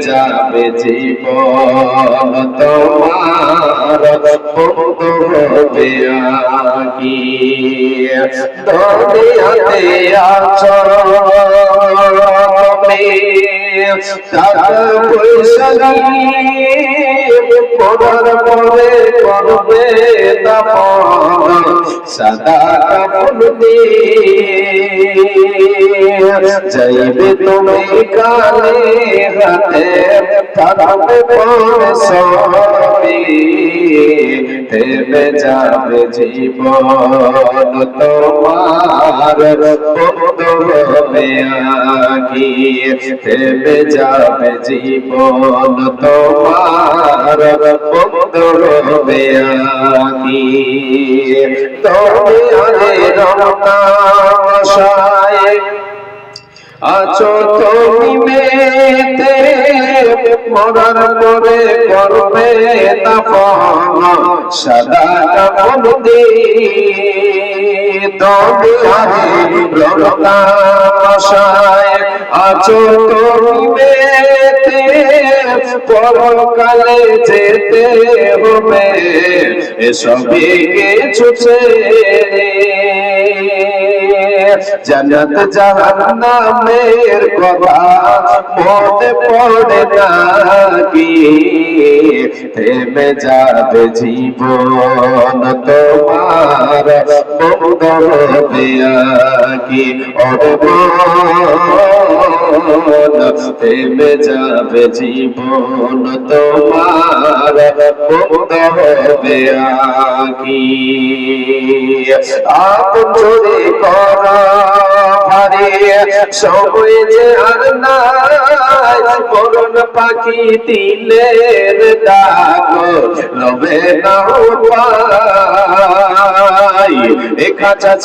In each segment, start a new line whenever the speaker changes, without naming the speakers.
যাবে জীবন তোমার দুনিয়াতে তুমি টাকা পয়সা পড়ার পরে করবে তপন সাদা কাপড় দিয়ে যাইবে তুমি কালে হাতে থাকবে পরে সবই থেমে যাবে জীবন তোমার হবে আগি। থেমে যাবে জীবন তোমার বন্ধ আগি। তুমি আরে রমনাশায় আছো তুমি মেতে, মরার পরে করবে তাপন সাদা কাপড় দিয়ে তুমি আরে রমনাশায় আছো তুমি মেতে, পরকালে যেতে হবে, এসবই কিছু ছেড়ে জান্নাত জাহান্নামের কথা মনে পড়ে না কি থেমে যাবে জীবন তোমার কি অবমান থেমে যাবে জীবন তোমার বন্ধ হবে কি আপন চুরি করা ভারে, সময় যে আর নাই করুন পাখি দিলের ডাক লবে না এ খাঁচা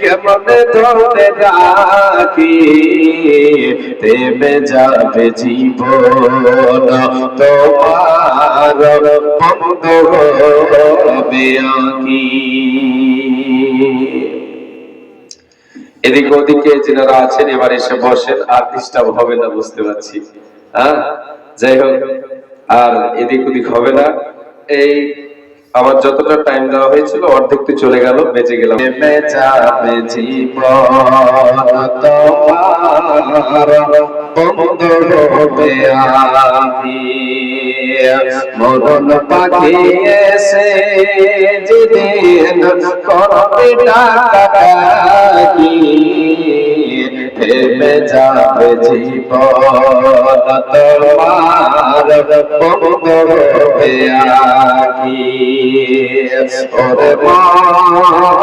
কেমন ধরে যাবে জীবন। তোমার হবে আকি। এদিকে ওদিকে যারা আছেন, এবার এসে বসেন। আর ডিস্টার্ব হবে না, বুঝতে পারছি। হ্যাঁ? যাই হোক, আর এদিক ওদিক হবে না। এই আমার যতটা টাইম দেওয়া হয়েছিল অর্ধেক তো চলে গেল, বেঁচে গেলাম। মরণ পাখি যেদিন ডাকি। থেমে যাবে জীবন তোমার বন্ধ হবে ওরে মন